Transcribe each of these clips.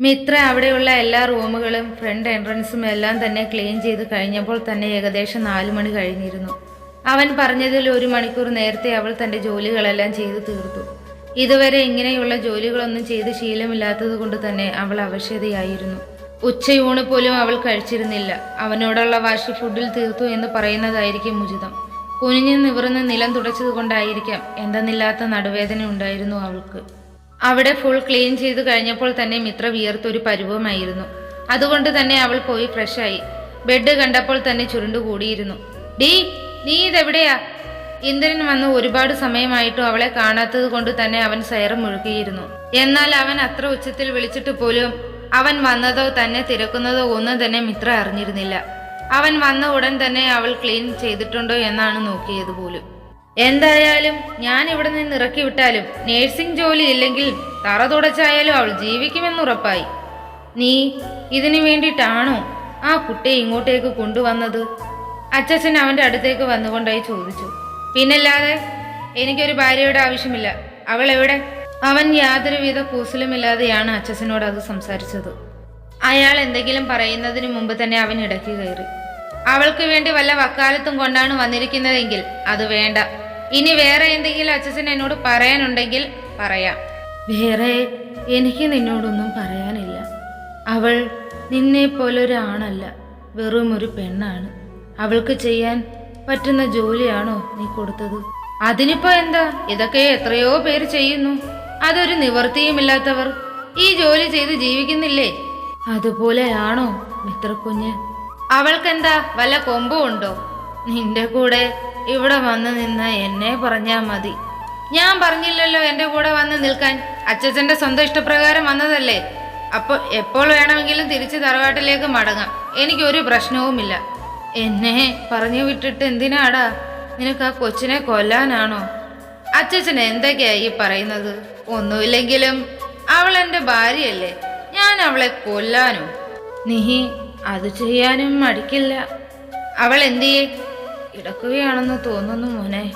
മിത്ര അവിടെയുള്ള എല്ലാ റൂമുകളും ഫ്രണ്ട് എൻട്രൻസും എല്ലാം തന്നെ ക്ലീൻ ചെയ്ത് കഴിഞ്ഞപ്പോൾ തന്നെ ഏകദേശം നാലു മണി കഴിഞ്ഞിരുന്നു. അവൻ പറഞ്ഞതിൽ ഒരു മണിക്കൂർ നേരത്തെ അവൾ തന്റെ ജോലികളെല്ലാം ചെയ്തു തീർത്തു. ഇതുവരെ ഇങ്ങനെയുള്ള ജോലികളൊന്നും ചെയ്ത് ശീലമില്ലാത്തത് കൊണ്ട് തന്നെ അവൾ അവശതയായിരുന്നു. ഉച്ചയൂണ് പോലും അവൾ കഴിച്ചിരുന്നില്ല. അവനോടുള്ള വാശി ഫുഡിൽ തീർത്തു എന്ന് പറയുന്നതായിരിക്കും ഉചിതം. കുനിഞ്ഞു നിവർന്ന് നിലം തുടച്ചത് കൊണ്ടായിരിക്കാം. എന്തെന്നില്ലാത്ത നടുവേദന ഉണ്ടായിരുന്നു അവൾക്ക്. അവിടെ ഫുൾ ക്ലീൻ ചെയ്ത് കഴിഞ്ഞപ്പോൾ തന്നെ മിത്ര വിയർത്തൊരു പരുവമായിരുന്നു. അതുകൊണ്ട് തന്നെ അവൾ പോയി ഫ്രഷായി ബെഡ് കണ്ടപ്പോൾ തന്നെ ചുരുണ്ടുകൂടിയിരുന്നു ഡീ നീ ഇതെവിടെയാ? ഇന്ദ്രൻ വന്ന് ഒരുപാട് സമയമായിട്ടും അവളെ കാണാത്തത് കൊണ്ട് തന്നെ അവൻ സയറം മുഴുകിയിരുന്നു. എന്നാൽ അവൻ അത്ര ഉച്ചത്തിൽ വിളിച്ചിട്ട് പോലും അവൻ വന്നതോ തന്നെ തിരക്കുന്നതോ ഒന്നും തന്നെ മിത്ര അറിഞ്ഞിരുന്നില്ല. അവൻ വന്ന ഉടൻ തന്നെ അവൾ ക്ലീൻ ചെയ്തിട്ടുണ്ടോ എന്നാണ് നോക്കിയത് പോലും. എന്തായാലും ഞാൻ ഇവിടെ നിന്ന് ഇറക്കി വിട്ടാലും നേഴ്സിംഗ് ജോലി ഇല്ലെങ്കിൽ തറ തുടച്ചായാലും അവൾ ജീവിക്കുമെന്ന് ഉറപ്പായി. നീ ഇതിനു വേണ്ടിയിട്ടാണോ ആ കുട്ടിയെ ഇങ്ങോട്ടേക്ക് കൊണ്ടുവന്നത്? അച്ചച്ചൻ അവന്റെ അടുത്തേക്ക് വന്നുകൊണ്ടായി ചോദിച്ചു. പിന്നല്ലാതെ എനിക്കൊരു ഭാര്യയുടെ ആവശ്യമില്ല. അവൾ എവിടെ? അവൻ യാതൊരുവിധ കൂസലുമില്ലാതെയാണ് അച്ചച്ചനോട് അത് സംസാരിച്ചത്. അയാൾ എന്തെങ്കിലും പറയുന്നതിന് മുമ്പ് തന്നെ അവൻ ഇടയ്ക്ക് കയറി. അവൾക്ക് വേണ്ടി വല്ല വക്കാലത്തും കൊണ്ടാണ് വന്നിരിക്കുന്നതെങ്കിൽ അത് വേണ്ട. ഇനി വേറെ എന്തെങ്കിലും അച്ഛൻ എന്നോട് പറയാനുണ്ടെങ്കിൽ പറയാം. വേറെ എനിക്ക് നിന്നോടൊന്നും പറയാനില്ല. അവൾ നിന്നെ പോലൊരാണല്ല വെറും ഒരു പെണ്ണാണ്. അവൾക്ക് ചെയ്യാൻ പറ്റുന്ന ജോലിയാണോ നീ കൊടുത്തത്? അതിനിപ്പോ എന്താ? ഇതൊക്കെ എത്രയോ പേര് ചെയ്യുന്നു. അതൊരു നിവർത്തിയുമില്ലാത്തവർ ഈ ജോലി ചെയ്ത് ജീവിക്കുന്നില്ലേ? അതുപോലെയാണോ മിത്രക്കുഞ്ഞ്? അവൾക്കെന്താ വല്ല കൊമ്പും ഉണ്ടോ? നിന്റെ കൂടെ ഇവിടെ വന്ന് നിന്ന് എന്നെ പറഞ്ഞാ മതി. ഞാൻ പറഞ്ഞില്ലല്ലോ എന്റെ കൂടെ വന്ന് നിൽക്കാൻ. അച്ഛച്ചന്റെ സ്വന്തം ഇഷ്ടപ്രകാരം വന്നതല്ലേ? അപ്പോൾ എപ്പോൾ വേണമെങ്കിലും തിരിച്ച് തറവാട്ടിലേക്ക് മടങ്ങാം. എനിക്കൊരു പ്രശ്നവുമില്ല. എന്നെ പറഞ്ഞു വിട്ടിട്ട് എന്തിനാടാ? നിനക്ക് ആ കൊച്ചിനെ കൊല്ലാനാണോ? അച്ഛച്ചൻ എന്തൊക്കെയാ ഈ പറയുന്നത്? ഒന്നുമില്ലെങ്കിലും അവൾ എന്റെ ഭാര്യയല്ലേ. ഞാൻ അവളെ കൊല്ലാനോ? നീ അത് ചെയ്യാനും മടിക്കില്ല. അവൾ എന്തിയേ? കിടക്കുകയാണെന്ന് തോന്നുന്നു മോനെ.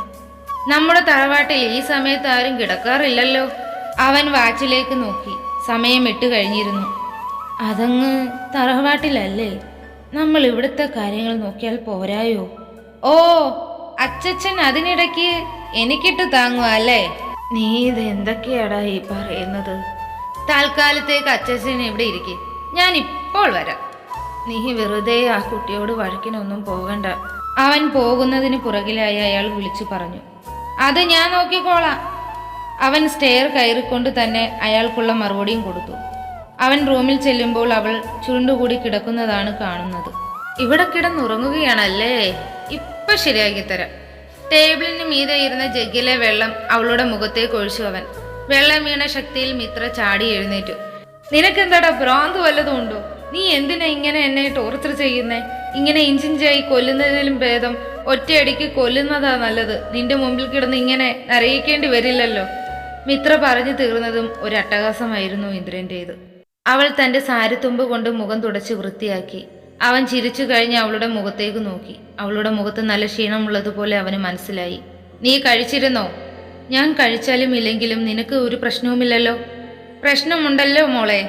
നമ്മുടെ തറവാട്ടിൽ ഈ സമയത്ത് ആരും കിടക്കാറില്ലല്ലോ. അവൻ വാച്ചിലേക്ക് നോക്കി. സമയം എട്ട് കഴിഞ്ഞിരുന്നു. അതങ്ങ് തറവാട്ടിലല്ലേ? നമ്മൾ ഇവിടുത്തെ കാര്യങ്ങൾ നോക്കിയാൽ പോരായോ? ഓ അച്ചച്ചൻ അതിനിടയ്ക്ക് എനിക്കിട്ട് താങ്ങുക അല്ലേ? നീ ഇത് എന്തൊക്കെയാടാ ഈ പറയുന്നത്? തൽക്കാലത്തേക്ക് അച്ചച്ചൻ ഇവിടെ ഇരിക്കെ. ഞാൻ ഇപ്പോൾ വരാം. നീ വെറുതെ ആ കുട്ടിയോട് വഴക്കിനൊന്നും പോകണ്ട. അവൻ പോകുന്നതിന് പുറകിലായി അയാൾ വിളിച്ചു പറഞ്ഞു അത് ഞാൻ നോക്കിക്കോളാം. അവൻ സ്റ്റെയർ കയറിക്കൊണ്ട് തന്നെ അയാൾക്കുള്ള മറുപടിയും കൊടുത്തു. അവൻ റൂമിൽ ചെല്ലുമ്പോൾ അവൾ ചുരുണ്ടുകൂടി കിടക്കുന്നതാണ് കാണുന്നത്. ഇവിടെ കിടന്നുറങ്ങുകയാണല്ലേ? ഇപ്പൊ ശരിയാക്കി തരാം. ടേബിളിന് മീതെ ഇരുന്ന ജഗ്ഗിലെ വെള്ളം അവളുടെ മുഖത്തേക്ക് ഒഴിച്ചു അവൻ. വെള്ളം വീണ ശക്തിയിൽ മിത്ര ചാടി എഴുന്നേറ്റു. നിനക്കെന്താടാ ഭ്രാന്ത് വല്ലതും ഉണ്ടോ? നീ എന്തിനാ ഇങ്ങനെ എന്നെ ടോർച്ചർ ചെയ്യുന്നേ? ഇങ്ങനെ ഇഞ്ചിഞ്ചായി കൊല്ലുന്നതിലും ഭേദം ഒറ്റയടിക്ക് കൊല്ലുന്നതാ നല്ലത്. നിന്റെ മുമ്പിൽ കിടന്ന് ഇങ്ങനെ നരയിക്കേണ്ടി വരില്ലല്ലോ. മിത്ര പറഞ്ഞു തീർന്നതും ഒരു അട്ടഹാസമായിരുന്നു ഇന്ദ്രന്റേത്. അവൾ തന്റെ സാരിത്തുമ്പ് കൊണ്ട് മുഖം തുടച്ച് വൃത്തിയാക്കി. അവൻ ചിരിച്ചു കഴിഞ്ഞ് അവളുടെ മുഖത്തേക്ക് നോക്കി. അവളുടെ മുഖത്ത് നല്ല ക്ഷീണമുള്ളതുപോലെ അവന് മനസ്സിലായി. നീ കഴിച്ചിരുന്നോ? ഞാൻ കഴിച്ചാലും ഇല്ലെങ്കിലും നിനക്ക് ഒരു പ്രശ്നവുമില്ലല്ലോ? പ്രശ്നമുണ്ടല്ലോ മോളെ.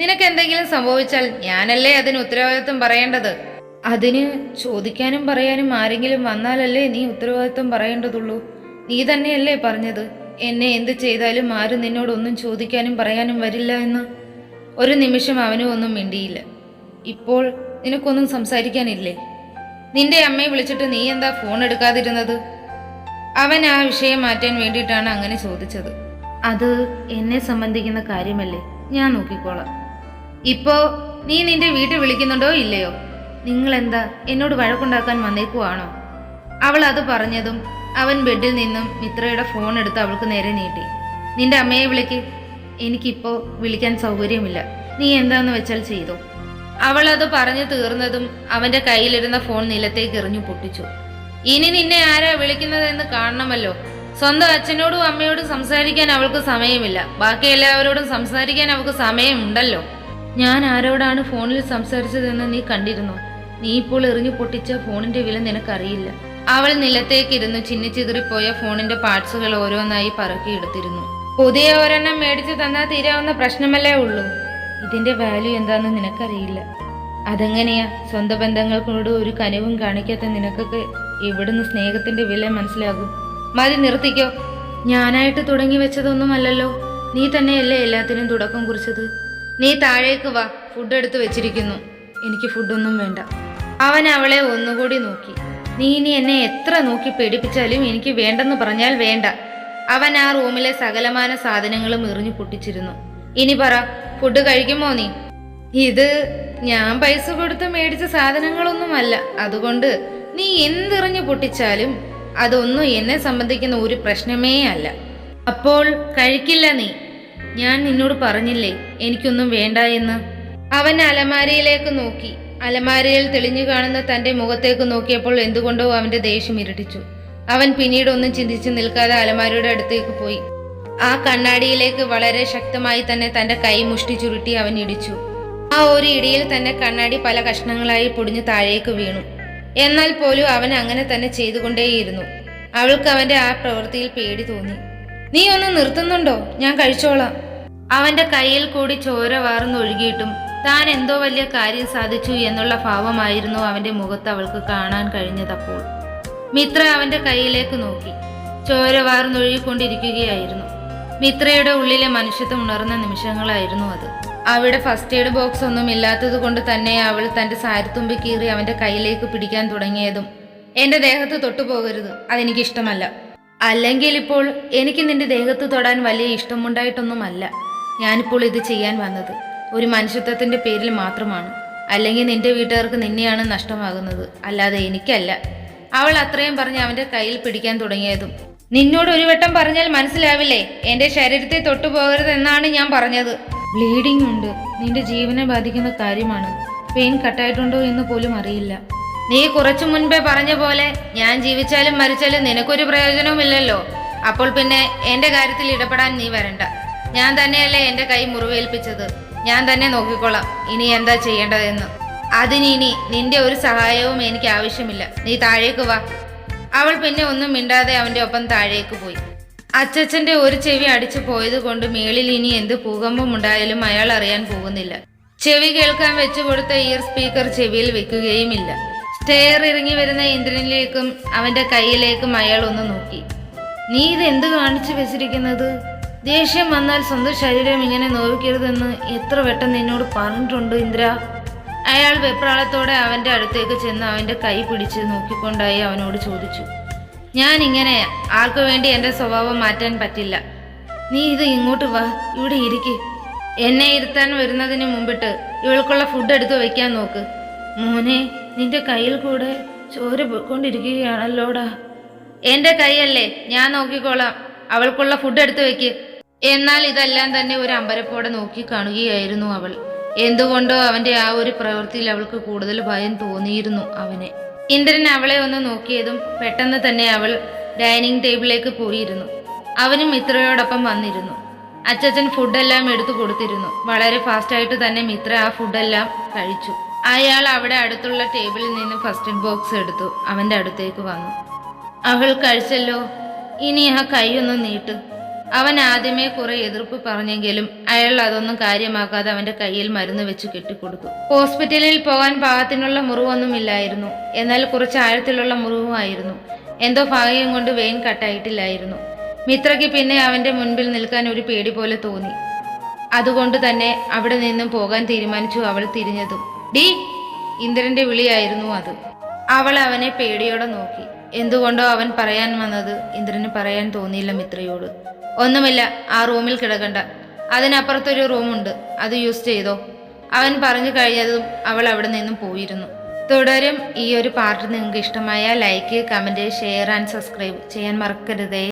നിനക്ക് എന്തെങ്കിലും സംഭവിച്ചാൽ ഞാനല്ലേ അതിന് ഉത്തരവാദിത്വം പറയേണ്ടത്? അതിന് ചോദിക്കാനും പറയാനും ആരെങ്കിലും വന്നാലല്ലേ നീ ഉത്തരവാദിത്വം പറയേണ്ടതുള്ളൂ? നീ തന്നെയല്ലേ പറഞ്ഞത്? എന്നെ എന്ത് ചെയ്താലും ആരും നിന്നോടൊന്നും ചോദിക്കാനും പറയാനും വരില്ല എന്ന്. ഒരു നിമിഷം അവനും ഒന്നും മിണ്ടിയില്ല. ഇപ്പോൾ നിനക്കൊന്നും സംസാരിക്കാനില്ലേ? നിന്റെ അമ്മയെ വിളിച്ചിട്ട് നീ എന്താ ഫോൺ എടുക്കാതിരുന്നത്? അവൻ ആ വിഷയം മാറ്റാൻ വേണ്ടിയിട്ടാണ് അങ്ങനെ ചോദിച്ചത്. അത് എന്നെ സംബന്ധിക്കുന്ന കാര്യമല്ലേ? ഞാൻ നോക്കിക്കോളാം. ഇപ്പോ നീ നിന്റെ വീട്ടിൽ വിളിക്കുന്നുണ്ടോ ഇല്ലയോ? നിങ്ങൾ എന്താ എന്നോട് വഴക്കുണ്ടാക്കാൻ വന്നേക്കുവാണോ? അവൾ അത് പറഞ്ഞതും അവൻ ബെഡിൽ നിന്നും മിത്രയുടെ ഫോൺ എടുത്ത് അവൾക്ക് നേരെ നീട്ടി. നിന്റെ അമ്മയെ വിളിക്ക്. എനിക്കിപ്പോ വിളിക്കാൻ സൗകര്യമില്ല. നീ എന്താന്ന് വെച്ചാൽ ചെയ്തു. അവൾ അത് പറഞ്ഞു തീർന്നതും അവന്റെ കയ്യിലിരുന്ന ഫോൺ നിലത്തേക്ക് എറിഞ്ഞു പൊട്ടിച്ചു. ഇനി നിന്നെ ആരാ വിളിക്കുന്നതെന്ന് കാണണമല്ലോ. സ്വന്തം അച്ഛനോടും അമ്മയോടും സംസാരിക്കാൻ അവൾക്ക് സമയമില്ല. ബാക്കി എല്ലാവരോടും സംസാരിക്കാൻ അവൾക്ക് സമയമുണ്ടല്ലോ. ഞാൻ ആരോടാണ് ഫോണിൽ സംസാരിച്ചതെന്ന് നീ കണ്ടിരുന്നോ? നീ ഇപ്പോൾ എറിഞ്ഞു പൊട്ടിച്ച ഫോണിന്റെ വില നിനക്കറിയില്ല. അവൾ നിലത്തേക്കിരുന്നു ചിന്നിച്ചിതറിപ്പോയ ഫോണിന്റെ പാർട്സുകൾ ഓരോന്നായി പറക്കിയെടുത്തിരുന്നു പുതിയ ഒരെണ്ണം മേടിച്ചു തന്നാൽ തീരാവുന്ന പ്രശ്നമല്ലേ ഉള്ളൂ. ഇതിന്റെ വാല്യൂ എന്താണെന്ന് നിനക്കറിയില്ല. അതെങ്ങനെയാ? സ്വന്തം ബന്ധങ്ങൾക്കോട് ഒരു കനിവും കാണിക്കാത്ത നിനക്കൊക്കെ എവിടുന്ന് സ്നേഹത്തിന്റെ വില മനസ്സിലാകും. മതി നിർത്തിക്കോ. ഞാനായിട്ട് തുടങ്ങി വെച്ചതൊന്നുമല്ലല്ലോ. നീ തന്നെയല്ലേ എല്ലാത്തിനും തുടക്കം കുറിച്ചത്? നീ താഴേക്ക് വാ. ഫുഡ് എടുത്ത് വെച്ചിരിക്കുന്നു. എനിക്ക് ഫുഡൊന്നും വേണ്ട. അവൻ അവളെ ഒന്നുകൂടി നോക്കി. നീ ഇനി എന്നെ എത്ര നോക്കി പേടിപ്പിച്ചാലും എനിക്ക് വേണ്ടെന്ന് പറഞ്ഞാൽ വേണ്ട. അവൻ ആ റൂമിലെ സകലമാന സാധനങ്ങളും എറിഞ്ഞു പൊട്ടിച്ചിരുന്നു. ഇനി പറ ഫുഡ് കഴിക്കുമോ നീ? ഇത് ഞാൻ പൈസ കൊടുത്ത് മേടിച്ച സാധനങ്ങളൊന്നുമല്ല. അതുകൊണ്ട് നീ എന്തെറിഞ്ഞു പൊട്ടിച്ചാലും അതൊന്നും എന്നെ സംബന്ധിക്കുന്ന ഒരു പ്രശ്നമേ അല്ല. അപ്പോൾ കഴിക്കില്ല നീ. ഞാൻ നിന്നോട് പറഞ്ഞില്ലേ എനിക്കൊന്നും വേണ്ട എന്ന്? അവൻ അലമാരയിലേക്ക് നോക്കി. അലമാരയിൽ തെളിഞ്ഞു കാണുന്ന തന്റെ മുഖത്തേക്ക് നോക്കിയപ്പോൾ എന്തുകൊണ്ടോ അവന്റെ ദേഷ്യം ഇരട്ടിച്ചു. അവൻ പിന്നീട് ഒന്നും ചിന്തിച്ചു നിൽക്കാതെ അലമാരയുടെ അടുത്തേക്ക് പോയി. ആ കണ്ണാടിയിലേക്ക് വളരെ ശക്തമായി തന്നെ തന്റെ കൈ മുഷ്ടി ചുരുട്ടി അവൻ ഇടിച്ചു. ആ ഒരു ഇടിയിൽ തന്നെ കണ്ണാടി പല കഷ്ണങ്ങളായി പൊടിഞ്ഞു താഴേക്ക് വീണു. എന്നാൽ പോലും അവൻ അങ്ങനെ തന്നെ ചെയ്തുകൊണ്ടേയിരുന്നു. അവൾക്ക് അവന്റെ ആ പ്രവൃത്തിയിൽ പേടി തോന്നി. നീ ഒന്ന് നിർത്തുന്നുണ്ടോ? ഞാൻ കഴിച്ചോളാം. അവന്റെ കയ്യിൽ കൂടി ചോര വാർന്നൊഴുകിയിട്ടും താൻ എന്തോ വലിയ കാര്യം സാധിച്ചു എന്നുള്ള ഭാവമായിരുന്നു അവന്റെ മുഖത്ത് അവൾക്ക് കാണാൻ കഴിഞ്ഞതപ്പോൾ മിത്ര അവന്റെ കയ്യിലേക്ക് നോക്കി. ചോര വാർന്നൊഴുകിക്കൊണ്ടിരിക്കുകയായിരുന്നു. മിത്രയുടെ ഉള്ളിലെ മനുഷ്യത്വം ഉണർന്ന നിമിഷങ്ങളായിരുന്നു അത്. അവിടെ ഫസ്റ്റ് എയ്ഡ് ബോക്സ് ഒന്നും ഇല്ലാത്തത് കൊണ്ട് തന്നെ അവൾ തന്റെ സാരിത്തുമ്പി കീറി അവന്റെ കയ്യിലേക്ക് പിടിക്കാൻ തുടങ്ങിയതും എന്റെ ദേഹത്ത് തൊട്ടുപോകരുത് അതെനിക്കിഷ്ടമല്ല. അല്ലെങ്കിൽ ഇപ്പോൾ എനിക്ക് നിന്റെ ദേഹത്ത് തൊടാൻ വലിയ ഇഷ്ടമുണ്ടായിട്ടൊന്നുമല്ല. ഞാനിപ്പോൾ ഇത് ചെയ്യാൻ വന്നത്. ഒരു മനുഷ്യത്വത്തിന്റെ പേരിൽ മാത്രമാണ്. അല്ലെങ്കിൽ നിന്റെ വീട്ടുകാർക്ക് നിന്നെയാണ് നഷ്ടമാകുന്നത്. അല്ലാതെ എനിക്കല്ല. അവൾ അത്രയും പറഞ്ഞ് അവന്റെ കയ്യിൽ പിടിക്കാൻ തുടങ്ങിയതും. നിന്നോട് ഒരു വട്ടം പറഞ്ഞാൽ മനസ്സിലാവില്ലേ? എന്റെ ശരീരത്തെ തൊട്ടുപോകരുത് എന്നാണ് ഞാൻ പറഞ്ഞത്. ബ്ലീഡിംഗ് ഉണ്ട്. നിന്റെ ജീവനെ ബാധിക്കുന്ന കാര്യമാണ്. പെയിൻ കട്ടായിട്ടുണ്ടോ എന്ന് പോലും അറിയില്ല. നീ കുറച്ചു മുൻപേ പറഞ്ഞ പോലെ ഞാൻ ജീവിച്ചാലും മരിച്ചാലും നിനക്കൊരു പ്രയോജനവുമില്ലല്ലോ. അപ്പോൾ പിന്നെ എന്റെ കാര്യത്തിൽ ഇടപെടാൻ നീ വരണ്ട. ഞാൻ തന്നെയല്ലേ എന്റെ കൈ മുറിവേൽപ്പിച്ചത്. ഞാൻ തന്നെ നോക്കിക്കോളാം. ഇനി എന്താ ചെയ്യേണ്ടതെന്ന്. അതിനിനി നിന്റെ ഒരു സഹായവും എനിക്ക് ആവശ്യമില്ല. നീ താഴേക്ക് വാ. അവൾ പിന്നെ ഒന്നും മിണ്ടാതെ അവന്റെ ഒപ്പം താഴേക്ക് പോയി. അച്ചച്ചന്റെ ഒരു ചെവി അടിച്ചു പോയത് കൊണ്ട് മേളിൽ ഇനി എന്ത് ഭൂകമ്പം ഉണ്ടായാലും അയാൾ അറിയാൻ പോകുന്നില്ല. ചെവി കേൾക്കാൻ വെച്ചു കൊടുത്ത ഇയർ സ്പീക്കർ ചെവിയിൽ വെക്കുകയുമില്ല. സ്റ്റെയർ ഇറങ്ങി വരുന്ന ഇന്ദ്രനിലേക്കും അവന്റെ കയ്യിലേക്കും അയാൾ ഒന്ന് നോക്കി. നീ ഇത് എന്ത് കാണിച്ചു വെച്ചിരിക്കുന്നത്? ദേഷ്യം വന്നാൽ സ്വന്തം ശരീരം ഇങ്ങനെ നോവിക്കരുതെന്ന് എത്ര വട്ടം നിന്നോട് പറഞ്ഞിട്ടുണ്ട് ഇന്ദ്ര. അയാൾ വെപ്രാളത്തോടെ അവന്റെ അടുത്തേക്ക് ചെന്ന് അവന്റെ കൈ പിടിച്ച് നോക്കിക്കൊണ്ടായി അവനോട് ചോദിച്ചു. ഞാൻ ഇങ്ങനെ ആർക്കു വേണ്ടി എന്റെ സ്വഭാവം മാറ്റാൻ പറ്റില്ല. നീ ഇത് ഇങ്ങോട്ട് വാ ഇവിടെ ഇരിക്ക്. എന്നെ ഇരുത്താൻ വരുന്നതിന് മുമ്പിട്ട് ഇവൾക്കുള്ള ഫുഡ് എടുത്തു വയ്ക്കാൻ നോക്ക്. മോനെ നിന്റെ കയ്യിൽ കൂടെ ചോര പോയിക്കൊണ്ടിരിക്കുകയാണല്ലോടാ. എന്റെ കൈയല്ലേ ഞാൻ നോക്കിക്കോളാം. അവൾക്കുള്ള ഫുഡ് എടുത്തു വെക്ക്. എന്നാൽ ഇതെല്ലാം തന്നെ ഒരു അമ്പരപ്പോടെ നോക്കി കാണുകയായിരുന്നു അവൾ. എന്തുകൊണ്ടോ അവന്റെ ആ ഒരു പ്രവൃത്തിയിൽ അവൾക്ക് കൂടുതൽ ഭയം തോന്നിയിരുന്നു അവനെ. ഇന്ദ്രൻ അവളെ ഒന്ന് നോക്കിയതും പെട്ടെന്ന് തന്നെ അവൾ ഡൈനിങ് ടേബിളിലേക്ക് പോയിരുന്നു. അവനും മിത്രയോടൊപ്പം വന്നിരുന്നു. അച്ചച്ചൻ ഫുഡെല്ലാം എടുത്തു കൊടുത്തിരുന്നു. വളരെ ഫാസ്റ്റായിട്ട് തന്നെ മിത്ര ആ ഫുഡെല്ലാം കഴിച്ചു. അയാൾ അവിടെ അടുത്തുള്ള ടേബിളിൽ നിന്ന് ഫസ്റ്റ് എയ്ഡ് ബോക്സ് എടുത്തു. അവന്റെ അടുത്തേക്ക് വന്നു. അവൾ കഴിച്ചല്ലോ. ഇനി ആ കൈയൊന്ന് നീട്ട്. അവൻ ആദ്യമേ കുറെ എതിർപ്പ് പറഞ്ഞെങ്കിലും അയാൾ അതൊന്നും കാര്യമാക്കാതെ അവന്റെ കയ്യിൽ മരുന്ന് വെച്ച് കെട്ടിക്കൊടുത്തു. ഹോസ്പിറ്റലിൽ പോകാൻ പാകത്തിനുള്ള മുറിവൊന്നുമില്ലായിരുന്നു എന്നാൽ കുറച്ച് ആഴത്തിലുള്ള മുറിവുമായിരുന്നു. എന്തോ ഭാഗ്യം കൊണ്ട് വെയിൻ കട്ടായിട്ടില്ലായിരുന്നു. മിത്രയ്ക്ക് പിന്നെ അവന്റെ മുൻപിൽ നിൽക്കാൻ ഒരു പേടി പോലെ തോന്നി. അതുകൊണ്ട് തന്നെ അവിടെ നിന്നും പോകാൻ തീരുമാനിച്ചു അവൾ തിരിഞ്ഞതും. ഡി ഇന്ദ്രന്റെ വിളിയായിരുന്നു അത്. അവൾ അവനെ പേടിയോടെ നോക്കി. എന്തുകൊണ്ടോ അവൻ പറയാൻ വന്നത് ഇന്ദ്രന് പറയാൻ തോന്നിയില്ല മിത്രയോട്. ഒന്നുമില്ല ആ റൂമിൽ കിടക്കണ്ട. അതിനപ്പുറത്തൊരു റൂമുണ്ട് അത് യൂസ് ചെയ്തോ. അവൻ പറഞ്ഞു കഴിഞ്ഞതും അവൾ അവിടെ നിന്നും പോയിരുന്നു. തുടരും ഈ ഒരു പാർട്ട് നിങ്ങൾക്ക് ഇഷ്ടമായ like comment share and subscribe ചെയ്യാൻ മറക്കരുതേ.